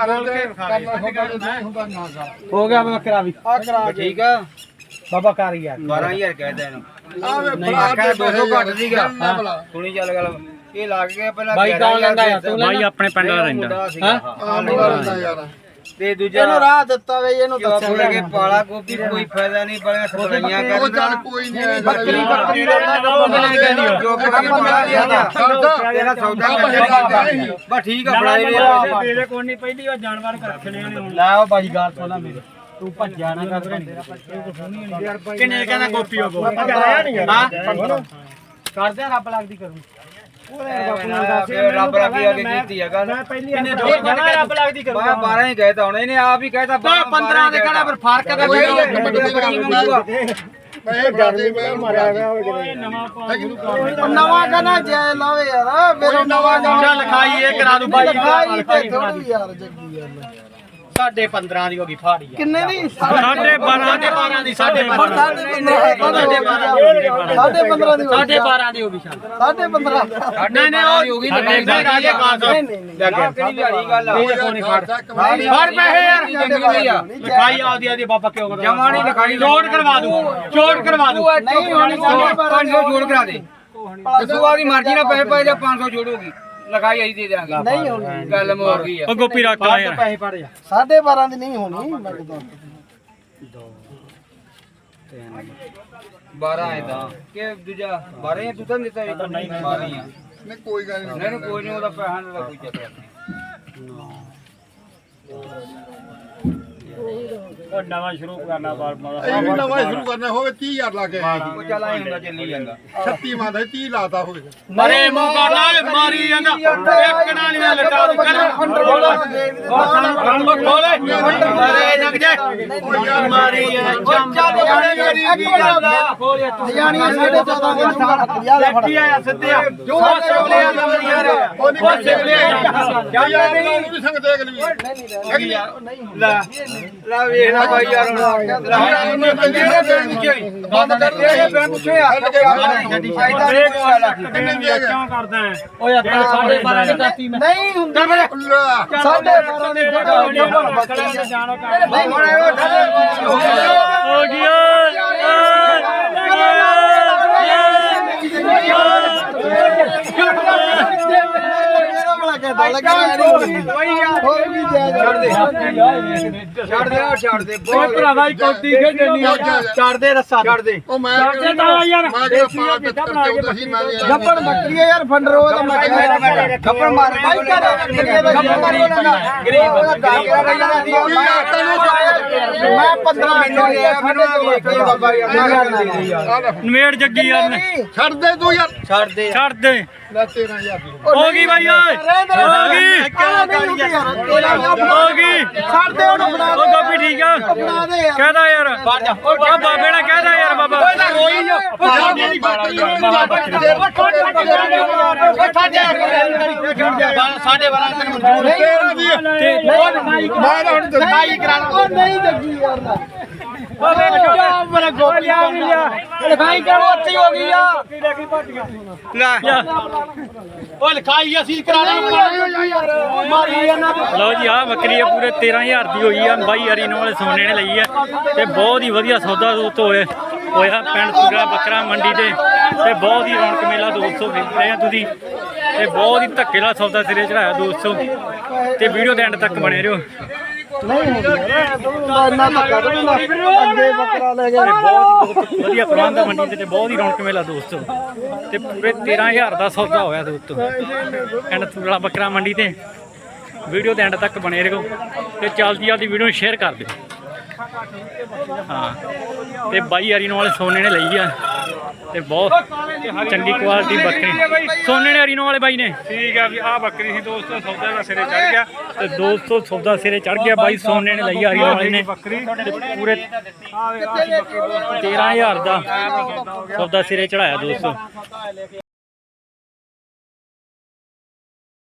ਘਰਾਂ ਦੇ ਕਰਨਾ ਹੁੰਦਾ ਨਹੀਂ ਹੁੰਦਾ ਨਾ ਕਰ ਹੋ ਗਿਆ ਬੱਕਰਾ ਵੀ। ਆ ਕਰਾ ਕੇ ਠੀਕ ਆ? ਬਾਬਾ ਕਰ ਯਾਰ 12000 ਕਹਿਦਾ ਇਹਨੂੰ। ਆਵੇ ਨਹੀਂ ਆਖਿਆ 200 ਘੱਟ ਸੀਗਾ। ਸੁਣੀ ਚੱਲ ਗੱਲ। ਇਹ ਲੱਗ ਗਿਆ ਪਹਿਲਾਂ ਬਾਈ ਕੌਣ ਲੈਂਦਾ ਆ ਬਾਈ ਆਪਣੇ ਪਿੰਡ ਦਾ ਰਹਿੰਦਾ। ਹਾਂ? ਆ ਮੁੰਡਾ ਰਹਿੰਦਾ ਯਾਰ। ਤੇ ਦੂਜਾ ਇਹਨੂੰ ਰਾਹ ਦਿੱਤਾ ਵੇ ਇਹਨੂੰ ਦੱਸਿਆ ਫੁੱਲ ਕੇ ਪਾਲਾ ਗੋਪੀ ਕੋਈ ਫਾਇਦਾ ਨਹੀਂ ਉਹ ਚੱਲ ਕਰਦਾ ਕੋਈ ਨਹੀਂ ਬੱਕਰੀ ਬੱਕਰੀ ਜੋ ਪਕੜ ਕੇ ਮਿਲਾ ਲਿਆ ਤੇਰਾ ਸੌਦਾ ਕਰ ਬਸ ਠੀਕ ਆ ਫੜਾਈ ਲਿਆ। ਤੇਰੇ ਕੋਲ ਨਹੀਂ ਪਹਿਲੀ ਵਾਰ ਜਾਨਵਰ ਰੱਖਣੇ ਨੇ ਹੁਣ। ਲੈ ਉਹ ਬਾਈ ਗੱਲ ਸੁਣਾ ਮੇਰੇ। ਤੂੰ ਭੱਜਿਆ ਨਾ ਕਰ ਕਿੰਨੇ ਕਹਿੰਦਾ ਗੋਪੀ ਉਹ ਹਾਂ। ਕਰਦੇ ਰੱਬ ਲੱਗਦੀ ਕਰੂ ਰੱਬ ਰੱਬੀ ਅੱਗੇ ਕੀਤੀ ਹੈਗਾ ਕਿੰਨੇ ਦੋ ਕਹਿੰਦਾ ਰੱਬ ਲੱਗਦੀ ਕਰੂ ਬਾਹਰ 12 ਹੀ ਗਏ ਤਾਂ ਹੁਣ ਇਹਨੇ ਆਪ ਹੀ ਕਹਿਤਾ 15 ਦੇ ਕਿਹੜਾ ਫਿਰ ਫ਼ਰਕ ਦਾ ਕੋਈ ਨਵਾਂ ਪਾ ਨਵਾਂ ਕਹਣਾ ਜੈ ਲਾਵੇ ਯਾਰ ਮੇਰਾ ਨਵਾਂ ਚੱਲ ਲਿਖਾਈ ਇਹ ਕਰਾ ਦੂ ਬਾਈ ਲਿਖਾਈ ਤੇ ਥੋੜੀ ਯਾਰ ਜੱਗੀ ਯਾਰ ਸਾਡੇ 15 ਦੀ ਹੋ ਗਈ ਫਾੜੀ ਕਿੰਨੇ ਦੀ ਸਾਡੇ 12 ਦੇ 12 ਦੀ ਸਾਡੇ 12 ਸਾਢੇ 15 ਸਾਢੇ 15 ਦੀ ਸਾਡੇ 12 ਦੀ ਹੋ ਗਈ ਸਾਢੇ 15 ਨਹੀਂ ਨਹੀਂ ਉਹ ਹੋ ਗਈ ਨਹੀਂ ਰਾਜੇ ਕਾਸ ਨਹੀਂ ਨਹੀਂ ਨਹੀਂ ਕਿਹੜੀ ਦਿਹਾੜੀ ਗੱਲ ਆ ਫੜ ਪੈਸੇ ਯਾਰ ਲਿਖਾਈ ਆਦੀ ਆਦੀ ਬਾਬਾ ਕਿਉਂ ਕਰਦਾ ਜਮਾ ਨਹੀਂ ਲਿਖਾਈ ਜੋੜ ਕਰਵਾ ਦੂ ਜੋੜ ਕਰਵਾ ਦੂ ਨਹੀਂ ਹੋਣੀ 500 ਜੋੜ ਕਰਾ ਦੇ ਮਰਜ਼ੀ ਨਾਲ ਪੈਸੇ ਪਾਏ ਜਾਂ 500 ਜੋੜੂਗੀ ਲਿਖਾਈ ਅਸੀਂ ਦੇ ਦਿਆਂਗੇ। ਨਹੀਂ ਹੋਣੀ। ਗੱਲ ਮੁੱਕ ਗਈ ਆ। ਉਹ ਗੋਪੀ ਰੱਖ ਲੈ ਯਾਰ ਪੈਸੇ ਪੜ ਜਾ। ਸਾਢੇ 12 ਦੀ ਨਹੀਂ ਹੋਣੀ ਮੈਂ ਕਹਿੰਦਾ 12 ਹੈ ਤਾਂ। ਕਿ ਦੂਜਾ 12 ਹੈ ਤੂੰ ਤਾਂ ਨਹੀਂ ਦਿੱਤਾ ਇੱਕ ਨਹੀਂ 12 ਹੀ ਆ। ਨਹੀਂ ਕੋਈ ਗੱਲ ਨਹੀਂ। ਨਹੀਂ ਕੋਈ ਨਹੀਂ ਉਹਦਾ ਪੈਸਾ ਦਾ ਕੋਈ ਚੱਕਰ ਨਹੀਂ। ਉਹ ਨਵਾਂ ਸ਼ੁਰੂ ਕਰਨਾ ਬਾਰ ਬਾਰ ਇਹ ਵੀ ਨਵਾਂ ਸ਼ੁਰੂ ਕਰਨਾ ਹੋਵੇ 30000 ਲਾ ਕੇ ਉਹ ਚੱਲ ਆਏ ਹੁੰਦਾ ਚੱਲੀ ਜਾਂਦਾ। 36 ਮਾਦਾ 30 ਲਾਤਾ ਹੋਵੇ। ਮਰੇ ਮੂੰਹ ਕਰ ਲਾ ਮਾਰੀ ਜਾਂਦਾ। ਇੱਕ ਨਾਲੀਆਂ ਲਟਾ ਦੂ ਕਰ ਖੋਲੇ ਮਰੇ ਨਗ ਜਾ। ਮਾਰੀ ਜਾਣੀਆਂ ਸਾਢੇ 14 ਦੀ ਨੂੰ ਫੜ 50 ਦਾ ਫੜ ਕੀ ਆਇਆ ਸਿੱਧਿਆ ਜੋ ਸਗਲੇ ਆ ਯਾਰ ਉਹ ਨਹੀਂ ਸਗਲੇ ਕਿਆ ਯਾਰ ਨਹੀਂ ਵੀ ਸੰਗ ਦੇਖ ਲਈ। ਲੈ ਲੈ ਵੇਖਣਾ ਬਾਈ ਯਾਰ ਹੁਣ। ਲੈ ਬੰਦ ਕਰ ਦੇ ਇਹ ਮੈਂ ਪੁੱਛਿਆ ਫਾਇਦਾ ਨਹੀਂ ਵਾਲਾ ਕਿੰਨੇ ਦੀ ਕਿਉਂ ਕਰਦਾ ਹੈ ਓਏ ਆਪਾਂ ਸਾਢੇ 12 ਦੀ ਕਾਤੀ ਮੈਂ ਨਹੀਂ ਹੁੰਦਾ ਸਾਢੇ 12 ਦੀ ਹੁਣ ਉਹ ਹੋ ਗਿਆ। ਮੇਰਾ ਬੜਾ ਕਹਿੰਦਾ ਲੱਗਾ ਹੋ ਵੀ ਛੱਡ ਦੇ। ਆ ਛੱਡ ਦੇ ਓਏ ਭਰਾਵਾ ਹੀ ਕੋਟੀ ਖੇਡਣੀ ਆ ਛੱਡ ਦੇ ਰੱਸਾ। ਛੱਡ ਦੇ। ਉਹ ਮੈਂ ਛੱਡ ਤਾਂ ਯਾਰ। ਮੈਂ ਪਾਲਾ ਪਿੱਤਰ ਤੇ ਹੁੰਦਾ ਸੀ ਮੈਂ ਜੱਬਣ ਬੱਕਰੀ ਆ ਯਾਰ ਫੰਡਰੋ ਦਾ ਮੈਂ ਕਹਿੰਦਾ ਖੱਪੜ ਮਾਰ ਬਾਈ ਕਰ ਗੱਪਣ ਮਾਰੋ ਨਾ। ਗਰੀਬ ਮੈਂ 15 ਮਿੰਟ ਲਿਆ ਸਾਡੇ ਬਾਬਾ ਯਾਰ ਨਵੇੜ ਜੱਗੀ ਯਾਰ ਨੇ। ਛੱਡ ਦੇ ਤੂੰ ਯਾਰ। ਛੱਡ ਦੇ। ਛੱਡ ਦੇ ਲੈ 13000 ਦੀ ਹੋ ਗਈ ਬਾਈ ਓਏ। ਹੋ ਗਈ। ਹੋ ਗਈ ਛੱਡ ਦੇ ਉਹਨੂੰ ਬਣਾ ਉਹ ਗੋਪੀ ਠੀਕ ਆ। ਬਣਾ ਦੇ ਯਾਰ। ਕਹਦਾ ਯਾਰ। ਉਹ ਬਾਬੇ ਨੇ ਕਹਦਾ ਯਾਰ ਬਾਬਾ। ਕੋਈ ਨਾ ਸਾਡੇ 12 ਤੱਕ ਮਨਜ਼ੂਰ ਤੇ ਮੈਂ ਤਾਂ ਹੁਣ ਨਹੀਂ ਕਰਾਣਾ ਨਹੀਂ ਜੱਗੀ ਯਾਰ ਨਾ ਮੇਰਾ ਗੋਪੀ ਆ ਵੀ ਲਿਆ ਲਿਖਾਈ ਕਰ ਉੱਚੀ ਹੋ ਗਈ ਆ ਲੈ ਉਹ ਲਿਖਾਈ ਅਸੀਂ ਕਰਾਣਾ ਮਾਰੀ ਇਹਨਾਂ ਲਓ ਜੀ ਆ ਬੱਕਰੀ ਆ ਪੂਰੇ 13000 ਦੀ ਹੋਈ ਆ ਬਾਈ ਹਰੀ ਨੂੰ ਵਾਲੇ ਸੋਨੇ ਨੇ ਲਈ ਆ ਤੇ ਬਹੁਤ ਹੀ ਵਧੀਆ ਸੌਦਾ ਦੋਸਤ ਹੋਏ ਹੋਇਆ, ਪਿੰਡ ਤੁਗੜਾ ਬੱਕਰਾ ਮੰਡੀ ਤੇ ਤੇ ਬਹੁਤ ਹੀ ਰੌਣਕ ਮੇਲਾ ਦੋਸਤੋ ਵੇਖ ਰਹੇ ਆ ਤੁਸੀਂ ਤੇ ਬਹੁਤ ਹੀ ਧੱਕੇ ਨਾਲ ਸੌਦਾ ਸਿਰੇ ਚੜਾਇਆ ਦੋਸਤੋ ਤੇ ਵੀਡੀਓ ਦੇ ਐਂਡ ਤੱਕ ਬਣੇ ਰਹੋ। ਨਹੀਂ ਹੁੰਦੀ ਧੱਕਾ ਤੂੰ ਨਾ ਅੱਗੇ ਬੱਕਰਾ ਲੈ ਗਿਆ ਬਹੁਤ ਵਧੀਆ ਪ੍ਰਬੰਧ ਮੰਡੀ ਤੇ ਬਹੁਤ ਹੀ ਰੌਣਕ ਮੇਲਾ ਦੋਸਤੋ ਤੇ ਪੂਰੇ 13000 ਦਾ ਸੌਦਾ ਹੋਇਆ ਦੋਸਤੋ ਐਂਡ ਤੁਗੜਾ ਬੱਕਰਾ ਮੰਡੀ ਤੇ। ਵੀਡੀਓ ਦੇ ਐਂਡ ਤੱਕ ਬਣੇ ਰਹੋ ਤੇ ਚੱਲਦੀ ਜਲਦੀ ਵੀਡੀਓ ਨੂੰ ਸ਼ੇਅਰ ਕਰ ਦਿਓ। ਹਾਂ। ਤੇ ਬਾਈ ਹਰੀ ਵਾਲੇ ਸੋਨੇ ਨੇ ਲਈ ਆ। ਤੇ ਬਹੁਤ ਚੰਗੀ ਕੁਆਲਿਟੀ ਬੱਕਰੀ। ਸੋਨੇ ਨੇ ਹਰੀ ਵਾਲੇ ਬਾਈ ਨੇ। ਠੀਕ ਆ ਵੀ ਆ ਬੱਕਰੀ ਸੀ ਦੋਸਤੋ ਸੌਦਾ ਦਾ ਸਿਰੇ ਚੜ ਗਿਆ। ਤੇ ਦੋਸਤੋ ਸੌਦਾ ਸਿਰੇ ਚੜ ਗਿਆ ਬਾਈ ਸੋਨੇ ਨੇ ਲਈ ਹਰੀ ਵਾਲੇ ਨੇ। ਬੱਕਰੀ। ਪੂਰੇ 13000 ਦਾ ਸੌਦਾ ਸਿਰੇ ਚੜਾਇਆ ਦੋਸਤੋ।